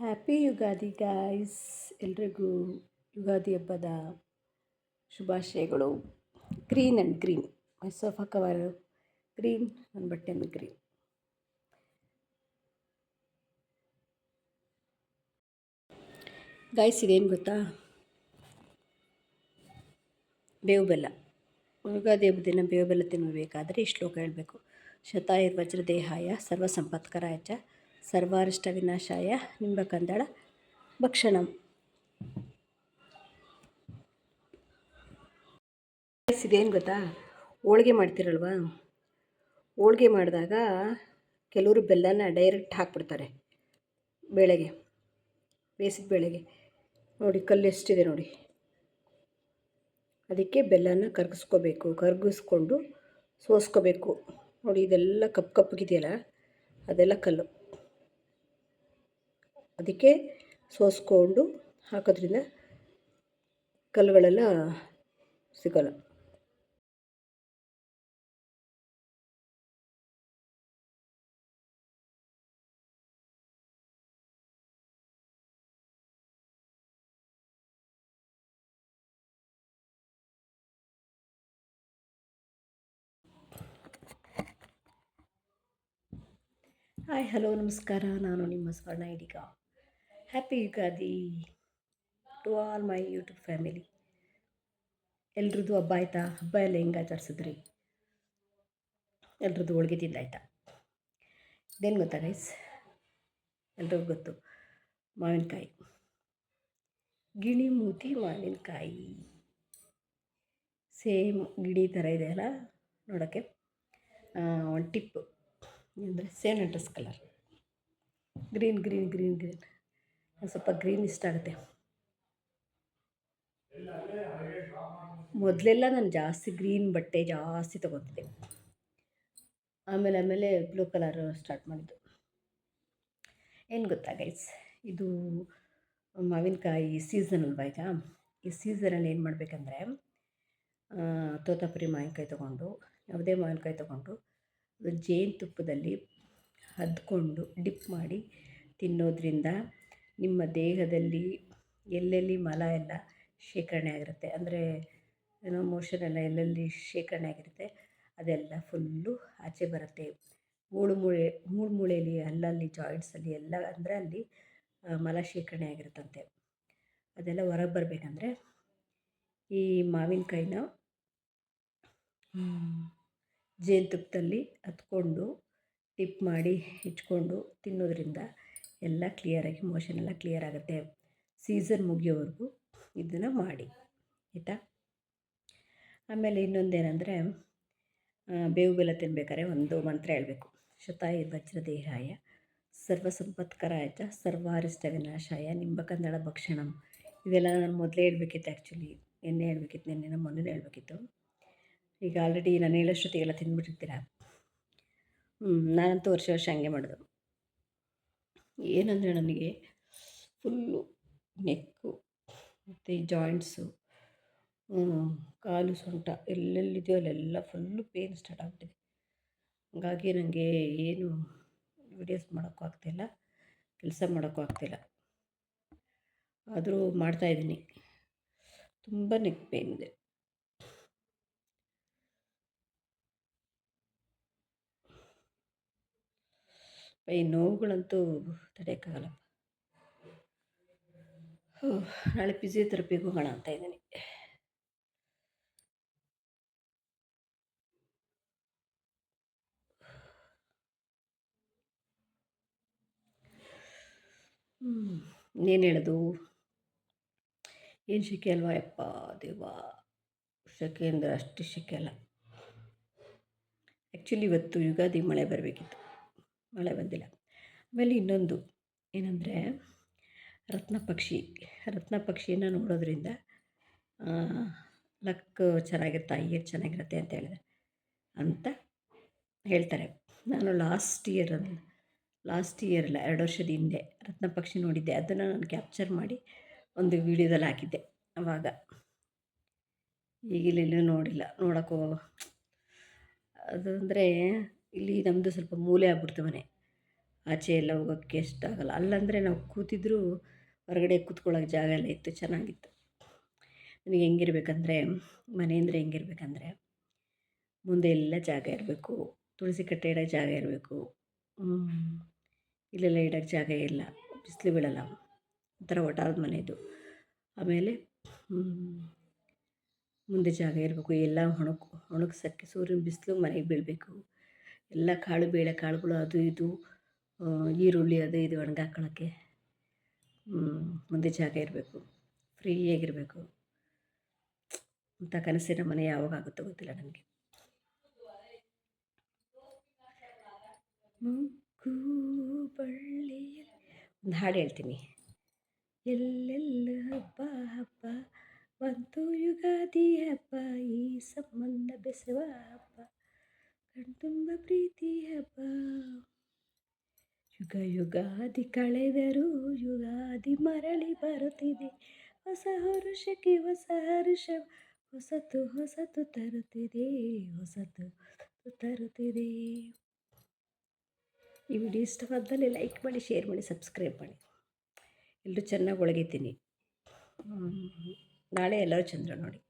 Happy Ugadi guys ಎಲ್ರಿಗೂ ಯುಗಾದಿ ಹಬ್ಬದ ಶುಭಾಶಯಗಳು. Green and green my sofa cover green ನನ್ನ ಅಂದ್ರೆ ಗ್ರೀನ್ ಗಾಯ್ಸ್ ಇದೇನು ಗೊತ್ತಾ? ಬೇವು ಬೆಲ್ಲ. ಯುಗಾದಿ ಹಬ್ಬದ ದಿನ ಬೇವು ಬೆಲ್ಲ ತಿನ್ನಬೇಕಾದ್ರೆ ಈ ಶ್ಲೋಕ ಹೇಳಬೇಕು. ಶತಾಯುರ್ವಜ್ರದೇಹಾಯ ಸರ್ವ ಸಂಪತ್ಕರ ಚ ಸರ್ವಾರಿಷ್ಟ ವಿನಾಶಾಯ ನಿಂಬಕಂದಳ ಭಕ್ಷಣಂ. ಇದೇನು ಗೊತ್ತಾ? ಹೋಳಿಗೆ ಮಾಡ್ತಿರಲ್ವಾ? ಹೋಳಿಗೆ ಮಾಡಿದಾಗ ಕೆಲವರು ಬೆಲ್ಲನ ಡೈರೆಕ್ಟ್ ಹಾಕ್ಬಿಡ್ತಾರೆ ಬೇಳೆಗೆ ಬೇಯಿಸಿದ ಬೇಳೆಗೆ. ನೋಡಿ, ಕಲ್ಲು ಎಷ್ಟಿದೆ ನೋಡಿ. ಅದಕ್ಕೆ ಬೆಲ್ಲನ ಕರಗಿಸ್ಕೋಬೇಕು, ಕರಗಿಸ್ಕೊಂಡು ಸೋಸ್ಕೋಬೇಕು. ನೋಡಿ, ಇದೆಲ್ಲ ಕಪ್ಪು ಕಪ್ಪಗಿದೆಯಲ್ಲ ಅದೆಲ್ಲ ಕಲ್ಲು. ಅದಕ್ಕೆ ಸೋಸ್ಕೊಂಡು ಹಾಕೋದ್ರಿಂದ ಕಲ್ಲುಗಳೆಲ್ಲ ಸಿಗಲ್ಲ. ಹಾಯ್ ಹಲೋ ನಮಸ್ಕಾರ. ನಾನು ನಿಮ್ಮ Swarna Idiga happy Ugadi to all my YouTube family ಎಲ್ರದ್ದು ಹಬ್ಬ ಆಯ್ತಾ? ಹಬ್ಬ ಎಲ್ಲ ಹೆಂಗೆ ಆಚರಿಸಿದ್ರಿ? ಎಲ್ರದ್ದು ಹೋಳಿಗೆ ತಿಂದಾಯ್ತಾ ಇದೇನು ಗೊತ್ತಾ ಗೈಸ್ ಎಲ್ರಿಗೂ ಗೊತ್ತು. ಮಾವಿನಕಾಯಿ. ಗಿಣಿ ಮೂತಿ, ಮಾವಿನಕಾಯಿ. ಸೇಮ್ ಗಿಣಿ ಥರ ಇದೆ ಅಲ್ಲ? ನೋಡೋಕ್ಕೆ ಒಂದು ಟಿಪ್ಪು. ಅಂದರೆ same dress colour green green green green ಸ್ವಲ್ಪ ಗ್ರೀನ್ ಇಷ್ಟ ಆಗುತ್ತೆ. ಮೊದಲೆಲ್ಲ ನಾನು ಜಾಸ್ತಿ ಗ್ರೀನ್ ಬಟ್ಟೆ ಜಾಸ್ತಿ ತೊಗೊತಿದ್ದೆ. ಆಮೇಲೆ ಆಮೇಲೆ ಬ್ಲೂ ಕಲರ್ ಸ್ಟಾರ್ಟ್ ಮಾಡಿದ್ದು. ಏನು ಗೊತ್ತಾ ಗೈಸ್ ಇದು ಮಾವಿನಕಾಯಿ ಸೀಸನ್ ಅಲ್ವಾ ಈಗ? ಈ ಸೀಸನಲ್ಲಿ ಏನು ಮಾಡಬೇಕಂದ್ರೆ ತೋತಾಪುರಿ ಮಾವಿನಕಾಯಿ ತೊಗೊಂಡು, ಯಾವುದೇ ಮಾವಿನಕಾಯಿ ತೊಗೊಂಡು ಜೇನುತುಪ್ಪದಲ್ಲಿ ಹದ್ಕೊಂಡು ಡಿಪ್ ಮಾಡಿ ತಿನ್ನೋದ್ರಿಂದ ನಿಮ್ಮ ದೇಹದಲ್ಲಿ ಎಲ್ಲೆಲ್ಲಿ ಮಲ ಎಲ್ಲ ಶೇಖರಣೆ ಆಗಿರುತ್ತೆ? ಅಂದರೆ, ಏನೋ ಮೋಷನ್ ಎಲ್ಲ ಎಲ್ಲೆಲ್ಲಿ ಶೇಖರಣೆ ಆಗಿರುತ್ತೆ? ಅದೆಲ್ಲ ಫುಲ್ಲು ಆಚೆ ಬರುತ್ತೆ. ಮೂಳು ಮೂಳೆ, ಮೂಳು ಮೂಳೆಯಲ್ಲಿ ಅಲ್ಲಲ್ಲಿ ಜಾಯಿಂಟ್ಸಲ್ಲಿ ಎಲ್ಲ ಅಂದರೆ ಅಲ್ಲಿ ಮಲ ಶೇಖರಣೆ ಆಗಿರುತ್ತಂತೆ. ಅದೆಲ್ಲ ಹೊರಗೆ ಬರಬೇಕಂದ್ರೆ, ಈ ಮಾವಿನಕಾಯಿನ ಜೇನುತುಪ್ಪದಲ್ಲಿ ಹತ್ಕೊಂಡು ಟಿಪ್ ಮಾಡಿ ಹೆಚ್ಕೊಂಡು ತಿನ್ನೋದ್ರಿಂದ ಎಲ್ಲ ಕ್ಲಿಯರಾಗಿ ಮೋಷನ್ ಎಲ್ಲ ಕ್ಲಿಯರ್ ಆಗುತ್ತೆ. ಸೀಸನ್ ಮುಗಿಯೋವರೆಗೂ ಇದನ್ನು ಮಾಡಿ. ಆಯಿತಾ? ಆಮೇಲೆ ಇನ್ನೊಂದೇನೆಂದರೆ ಬೇವು ಬೆಲ್ಲ ತಿನ್ಬೇಕಾದ್ರೆ ಒಂದು ಮಂತ್ರ ಹೇಳಬೇಕು. ಶತಾಯ ವಜ್ರದೇಹಾಯ ಸರ್ವ ಸಂಪತ್ಕರಾಯ ಚ ಸರ್ವಾರಿಷ್ಟ ವಿನಾಶಾಯ ನಿಂಬಕಂದಳ ಭಕ್ಷಣ. ಇವೆಲ್ಲ ನಾನು ಮೊದಲೇ ಹೇಳ್ಬೇಕಿತ್ತು ಆ್ಯಕ್ಚುಲಿ ಎಣ್ಣೆ ಹೇಳ್ಬೇಕಿತ್ತು, ನಿನ್ನೆ ಮೊನ್ನೆ ಹೇಳ್ಬೇಕಿತ್ತು. ಈಗ ಆಲ್ರೆಡಿ ನಾನು ಹೇಳೋಷ್ಟೊತ್ತಿಗೆಲ್ಲ ತಿಂದ್ಬಿಟ್ಟಿರ್ತೀರ? ಹ್ಞೂ ನಾನಂತೂ ವರ್ಷ ವರ್ಷ ಹಂಗೆ ಮಾಡೋದು. ಏನಂದರೆ ನನಗೆ ಫುಲ್ಲು ನೆಕ್ಕು ಮತ್ತು ಜಾಯಿಂಟ್ಸು ಕಾಲು ಸೊಂಟ ಎಲ್ಲೆಲ್ಲಿದೆಯೋ ಅಲ್ಲೆಲ್ಲ ಫುಲ್ಲು ಪೇನ್ ಸ್ಟಾರ್ಟ್ ಆಗ್ಬಿಟ್ಟಿದೆ ಹಾಗಾಗಿ ನನಗೆ ಏನು ವಿಡಿಯೋಸ್ ಮಾಡೋಕ್ಕೂ ಆಗ್ತಿಲ್ಲ ಕೆಲಸ ಮಾಡೋಕ್ಕೂ ಆಗ್ತಿಲ್ಲ ಆದರೂ ಮಾಡ್ತಾಯಿದ್ದೀನಿ ತುಂಬ ನೆಕ್ ಪೇನ್ ಇದೆ. ಈ ನೋವುಗಳಂತೂ ತಡೆಯೋಕ್ಕಾಗಲ್ಲಪ್ಪ. ನಾಳೆ ಫಿಸಿಯೋಥೆರಪಿಗೆ ಹೋಗೋಣ ಅಂತ ಇದ್ದೀನಿ. ಇನ್ನೇನು ಹೇಳೋದು? ಏನು ಶಿಕೆ ಅಲ್ವಾ? ಯಪ್ಪ ದೇವ ಶಕೆ ಅಂದರೆ ಅಷ್ಟು ಶೆಕೆ ಅಲ್ಲ. ಆ್ಯಕ್ಚುಲಿ ಇವತ್ತು ಯುಗಾದಿ ಮಳೆ ಬರಬೇಕಿತ್ತು. ಮಳೆ ಬಂದಿಲ್ಲ. ಆಮೇಲೆ ಇನ್ನೊಂದು ಏನಂದರೆ ರತ್ನ ಪಕ್ಷಿ. ರತ್ನ ಪಕ್ಷಿನ ನೋಡೋದ್ರಿಂದ ಲಕ್ ಚೆನ್ನಾಗಿರುತ್ತೆ ಐಯರ್ ಚೆನ್ನಾಗಿರುತ್ತೆ ಅಂತ ಹೇಳಿದೆ ಅಂತ ಹೇಳ್ತಾರೆ. ನಾನು ಲಾಸ್ಟ್ ಇಯರ್ ಲಾಸ್ಟ್ ಇಯರ್ ಅಲ್ಲ ಎರಡು ವರ್ಷದ ಹಿಂದೆ ರತ್ನ ಪಕ್ಷಿ ನೋಡಿದ್ದೆ. ಅದನ್ನು ನಾನು ಕ್ಯಾಪ್ಚರ್ ಮಾಡಿ ಒಂದು ವೀಡಿಯೋದಲ್ಲಿ ಹಾಕಿದ್ದೆ ಆವಾಗ ಈಗಿಲ್ಲೆಲ್ಲೂ ನೋಡಿಲ್ಲ, ನೋಡೋಕ್ಕೂ ಅದು ಅಂದರೆ ಇಲ್ಲಿ ನಮ್ಮದು ಸ್ವಲ್ಪ ಮೂಲೆ ಆಗ್ಬಿಡ್ತು ಮನೆ. ಆಚೆ ಎಲ್ಲ ಹೋಗೋಕ್ಕೆ ಇಷ್ಟಾಗಲ್ಲ ಅಲ್ಲಂದರೆ ನಾವು ಕೂತಿದ್ರೂ ಹೊರಗಡೆ ಕೂತ್ಕೊಳ್ಳೋಕ್ಕೆ ಜಾಗ ಎಲ್ಲ ಇತ್ತು. ಚೆನ್ನಾಗಿತ್ತು. ನನಗೆ ಹೆಂಗಿರ್ಬೇಕಂದ್ರೆ, ಮನೆ ಅಂದರೆ ಹೆಂಗಿರ್ಬೇಕಂದ್ರೆ, ಮುಂದೆ ಎಲ್ಲ ಜಾಗ ಇರಬೇಕು. ತುಳಸಿ ಕಟ್ಟೆ ಇಡೋಕ್ಕೆ ಜಾಗ ಇರಬೇಕು. ಇಲ್ಲೆಲ್ಲ ಇಡೋಕ್ಕೆ ಜಾಗ ಇಲ್ಲ. ಬಿಸಿಲು ಬೀಳಲ್ಲ. ಒಂಥರ ಒಟಾರದ ಮನೆ ಇದು. ಆಮೇಲೆ ಮುಂದೆ ಜಾಗ ಇರಬೇಕು. ಎಲ್ಲ ಒಣಗಿ ಒಣಗ್ಸೋಕ್ಕೆ ಸೂರ್ಯನ ಬಿಸಿಲು ಮನೆಗೆ ಬೀಳಬೇಕು. ಎಲ್ಲ ಕಾಳು, ಬೇಳೆ ಕಾಳುಗಳು ಅದು ಇದು ಈರುಳ್ಳಿ ಅದು ಇದು ಒಣಗಾಕೊಳ್ಳೋಕ್ಕೆ ಮುಂದೆ ಜಾಗ ಇರಬೇಕು ಫ್ರೀಯಾಗಿರಬೇಕು ಅಂತ ಕನಸಿನ ಮನೆ ಯಾವಾಗ ಆಗುತ್ತೋ ಗೊತ್ತಿಲ್ಲ ನನಗೆ. ಒಂದು ಹಾಡು ಹೇಳ್ತೀನಿ. ಎಲ್ಲೆಲ್ಲ ಹಬ್ಬ ಹಬ್ಬ ಬಂತು ಯುಗಾದಿ ಹಬ್ಬ, ಈ ಸಂಬಂಧ ಬೆಸವ ಹಬ್ಬ. ಕಣ್ತುಂಬ ಪ್ರೀತಿ ಹಬ್ಬ. ಯುಗ ಯುಗಾದಿ ಕಳೆದರೂ ಯುಗಾದಿ ಮರಳಿ ಬರುತ್ತಿದೆ. ಹೊಸ ಹರುಷಕ್ಕೆ ಹೊಸ ಹರುಷ, ಹೊಸತು ಹೊಸತು ತರುತ್ತಿದೆ ಹೊಸತು ತರುತ್ತಿದೆ. ಈ ವಿಡಿಯೋ ಇಷ್ಟವಾದಲ್ಲಿ ಲೈಕ್ ಮಾಡಿ ಶೇರ್ ಮಾಡಿ ಸಬ್ಸ್ಕ್ರೈಬ್ ಮಾಡಿ. ಎಲ್ಲರೂ ಚೆನ್ನಾಗಿ ಒಳಗಿದ್ದೀನಿ. ನಾಳೆ ಎಲ್ಲರೂ ಚಂದ್ರ ನೋಡಿ.